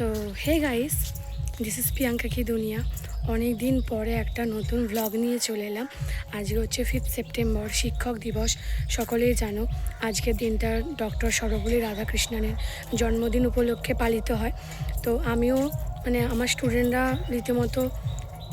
তো হে guys this is Priyanka কি দুনিয়া অনেক দিন পরে একটা নতুন ব্লগ নিয়ে চলে এলাম। আজকে হচ্ছে ফিফথ সেপ্টেম্বর শিক্ষক দিবস, সকলেই জানো। আজকের দিনটা ডক্টর সর্বপল্লী রাধাকৃষ্ণনের জন্মদিন উপলক্ষে পালিত হয়। তো আমিও মানে আমার স্টুডেন্টরা রীতিমতো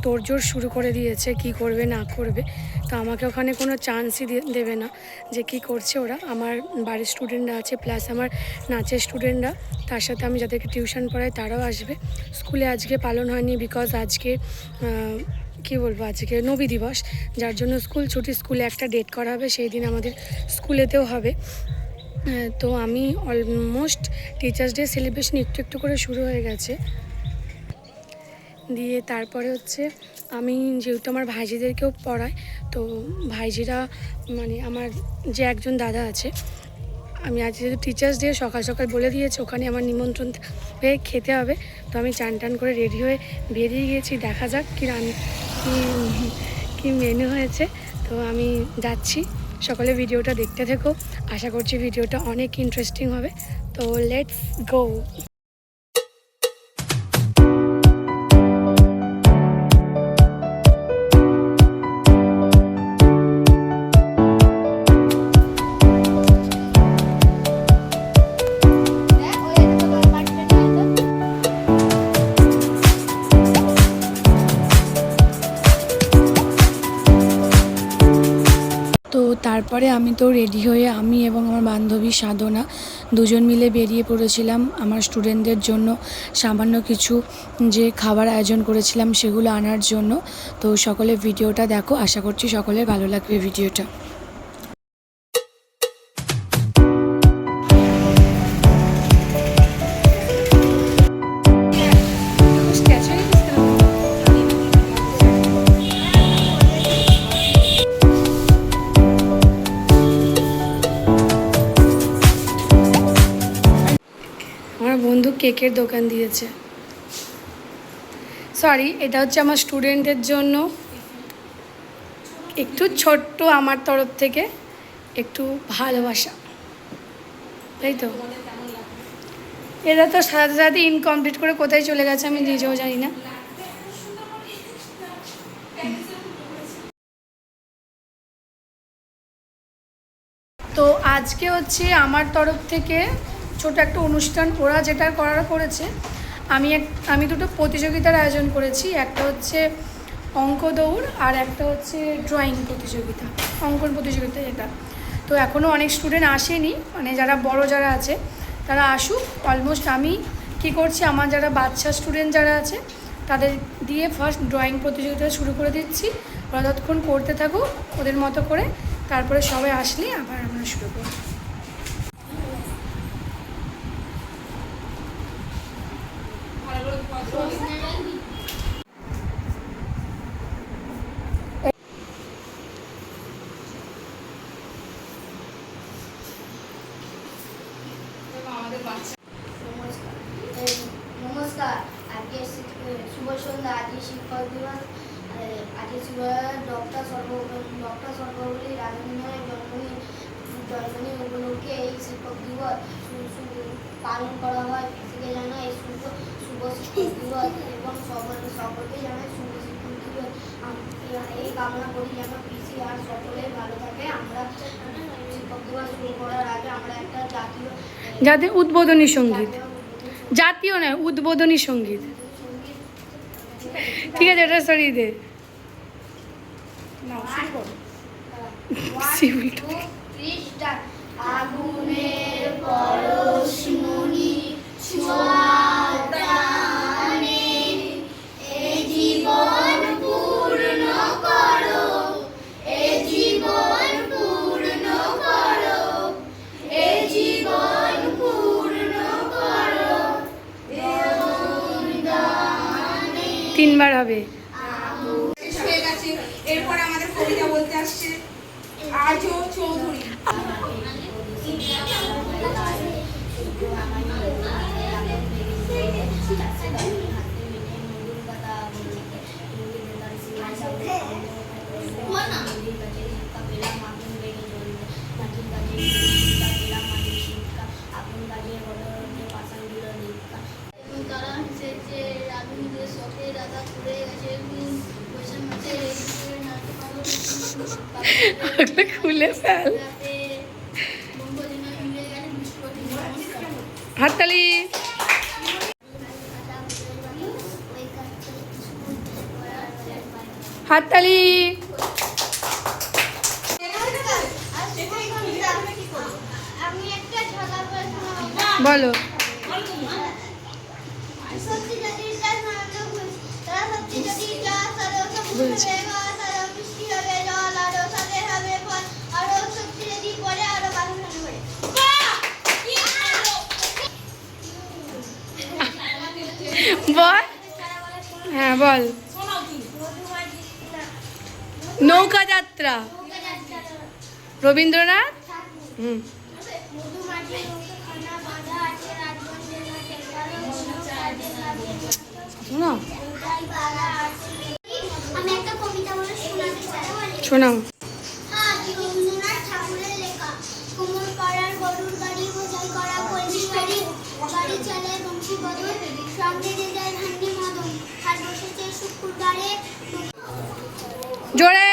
তোড়জোড় শুরু করে দিয়েছে, কি করবে, না করবে। তো আমাকে ওখানে কোনো চান্সই দেবে না যে কি করছে ওরা। আমার বাড়ির স্টুডেন্টরা আছে প্লাস আমার নাচের স্টুডেন্টরা তার সাথে আমি যাদেরকে টিউশন পড়াই, তারাও আসবে। স্কুলে আজকে পালন হয়নি বিকজ আজকে কি বলব, আজকে নবী দিবস। যার জন্য স্কুল ছুটি, স্কুলে একটা ডেট করা হবে, সেই দিন আমাদের স্কুলেতেও হবে। তো আমি অলমোস্ট টিচার্স ডে সেলিব্রেশন একটু একটু করে শুরু হয়ে গেছে। দিয়ে তারপরে হচ্ছে আমি যেহেতু আমার ভাইজিদেরকেও পড়াই, তো ভাইজিরা মানে আমার যে একজন দাদা আছে, আমি আজ যেহেতু টিচার্স ডে সকাল সকাল বলে দিয়েছে, ওখানে আমার নিমন্ত্রণ হয়ে খেতে হবে, তো আমি চান টান করে রেডি হয়ে বেরিয়ে গিয়েছি, দেখা যাক কী রান কী মেনু হয়েছে, তো আমি যাচ্ছি, সকলে ভিডিওটা দেখতে থেকো, আশা করছি ভিডিওটা অনেক ইন্টারেস্টিং হবে, তো লেটস গো তারপরে আমি তো রেডি হয়ে আমি এবং আমার বান্ধবী সাধনা দুজন মিলে বেরিয়ে পড়েছিলাম আমার স্টুডেন্টদের জন্য। সামান্য কিছু যে খাবার আয়োজন করেছিলাম সেগুলো আনার জন্য। তো সকলে ভিডিওটা দেখো। আশা করছি সকলের ভালো লাগবে ভিডিওটা আমার বন্ধু কেকের দোকান দিয়েছে। সরি এটা হচ্ছে আমার স্টুডেন্টের জন্য। একটু ছোট্ট আমার তরফ থেকে একটু ভালোবাসা। তাই তো? এরা তো সাথে সাথে ইনকমপ্লিট করে কোথায় চলে গেছে আমি নিজেও জানি না। তো আজকে হচ্ছে আমার তরফ থেকে ছোট একটা অনুষ্ঠান ওরা যেটা করার করেছে, আমি এক, আমি দুটো প্রতিযোগিতার আয়োজন করেছি, একটা হচ্ছে অঙ্ক দৌড় আর একটা হচ্ছে ড্রয়িং প্রতিযোগিতা, অঙ্কন প্রতিযোগিতা যেটা তো এখনও অনেক স্টুডেন্ট আসেনি মানে যারা বড় যারা আছে, তারা আসুক অলমোস্ট আমি কি করছি, আমার যারা বাচ্চা স্টুডেন্ট যারা আছে, তাদের দিয়ে ফার্স্ট ড্রয়িং প্রতিযোগিতা শুরু করে দিচ্ছি, ওরা ততক্ষণ করতে থাকুক, ওদের মতো করে, তারপরে সবাই আসলে আবার আমরা শুরু করব নমস্কার এই, নমস্কার আজকে শি- এ, শুভ সন্ধ্যা আজকে শিক্ষক দিবস এ, আজকে শুভ ডক্টর সর্ব ডক্টর সর্বপল্লী রাজেন্দ্রের জন্মদিন জন্মদিন উপলক্ষে এই শিক্ষক দিবস পালন করা হয়। এই শুভ শুভ শিক্ষক দিবস এবং সকল সকলকে জানাই শুভ শিক্ষক দিবস এই কামনা করি যেন পিসি আর সকলে ভালো থাকে। আমরা শিক্ষক দিবস শুরু করার আগে আমরা একটা জাতীয় যাতে উদ্বোধনী সংগীত। জাতীয় নয় উদ্বোধনী সংগীত। ঠিক আছে এটা সরিয়ে দে। Civil খ্রিস্টান আগুনের পরশমণি ছোঁয়াও প্রাণে এ জীবন পূর্ণ করো এ জীবন পূর্ণ করো এ জীবন পূর্ণ করো। তিনবার হবে। শেষ হয়ে গেছে। এরপর আমাদের কবিতা বলতে আসছে। আজও চৌধুরী খুলে ফেল। হাততালি হাততালি বলো। সত্যি হ্যাঁ বল। নৌকা যাত্রা রবীন্দ্রনাথ? হুম। শোনাও। আজ বসেছে শুকুর গাড়ে জোরে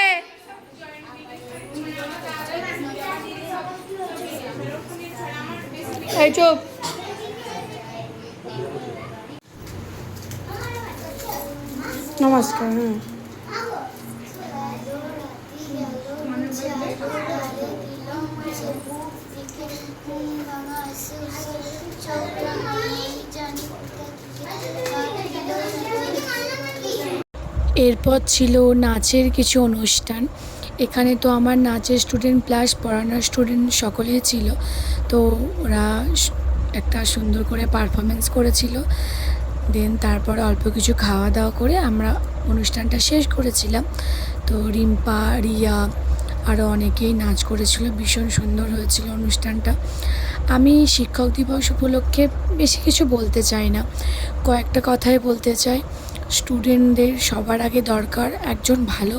এই চুপ নমস্কার হ্যাঁ এরপর ছিল নাচের কিছু অনুষ্ঠান। এখানে তো আমার নাচের স্টুডেন্ট প্লাস পড়ানোর স্টুডেন্ট সকলেই ছিল। তো ওরা একটা সুন্দর করে পারফরমেন্স করেছিল। দেন তারপরে অল্প কিছু খাওয়া দাওয়া করে আমরা অনুষ্ঠানটা শেষ করেছিলাম। তো রিম্পা, রিয়া আরও অনেকেই নাচ করেছিল। ভীষণ সুন্দর হয়েছিল অনুষ্ঠানটা। আমি শিক্ষক দিবস উপলক্ষে বেশি কিছু বলতে চাই না। কয়েকটা কথাই বলতে চাই। স্টুডেন্টদের সবার আগে দরকার একজন ভালো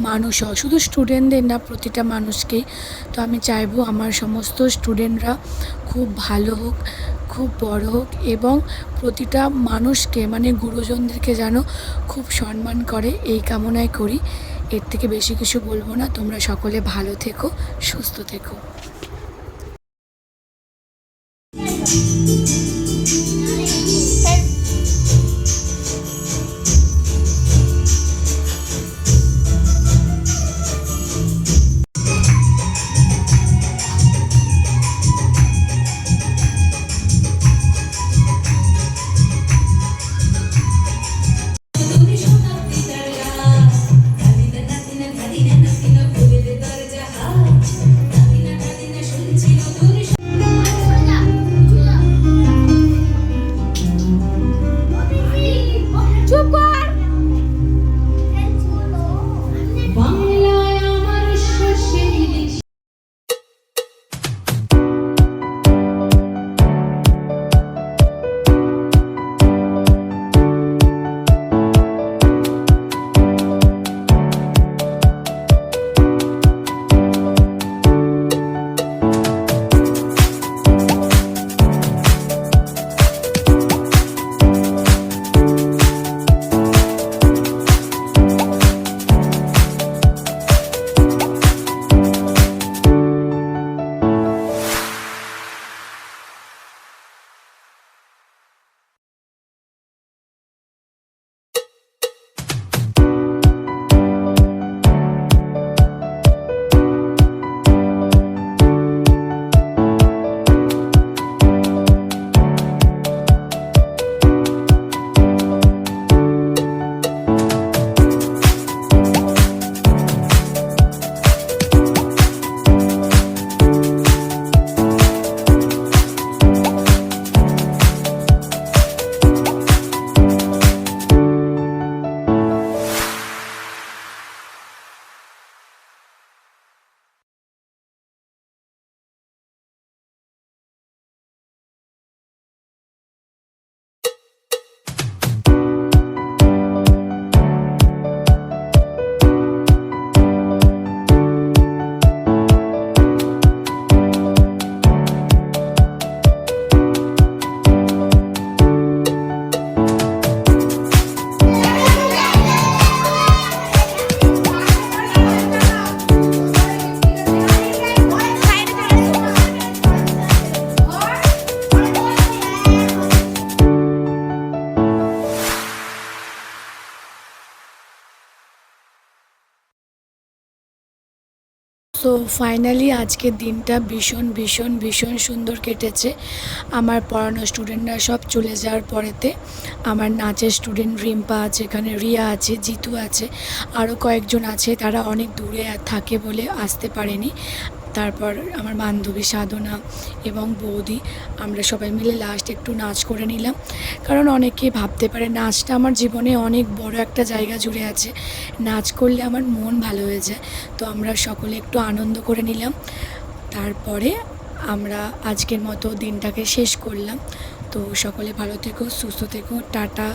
মানুষ হওয়া। শুধু স্টুডেন্টদের না, প্রতিটা মানুষকেই। তো আমি চাইব আমার সমস্ত স্টুডেন্টরা খুব ভালো হোক, খুব বড় হোক এবং প্রতিটা মানুষকে মানে গুরুজনদেরকে যেন খুব সম্মান করে। এই কামনায় করি। এর থেকে বেশি কিছু বলব না। তোমরা সকলে ভালো থেকো, সুস্থ থেকো। সো ফাইনালি আজকের দিনটা ভীষণ ভীষণ ভীষণ সুন্দর কেটেছে। আমার পড়ানো স্টুডেন্টরা সব চলে যাওয়ার পরেতে আমার নাচের স্টুডেন্ট রিম্পা আছে, এখানে রিয়া আছে, জিতু আছে আরও কয়েকজন আছে, তারা অনেক দূরে থাকে বলে আসতে পারেনি। তারপর আমার বান্ধবী সাধনা এবং বৌদি, আমরা সবাই মিলে লাস্ট একটু নাচ করে নিলাম। কারণ অনেকে ভাবতে পারে নাচটা আমার জীবনে অনেক বড় একটা জায়গা জুড়ে আছে। নাচ করলে আমার মন ভালো হয়ে যায়, তো আমরা সকলে একটু আনন্দ করে নিলাম। তারপরে আমরা আজকের মতো দিনটাকে শেষ করলাম। তো সকলে ভালো থেকো, সুস্থ থেকো, tata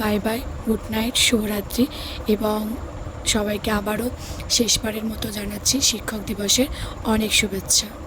bye bye good night শুভরাত্রি এবং সবাইকে আবারও শেষবারের মতো জানাচ্ছি শিক্ষক দিবসের অনেক শুভেচ্ছা।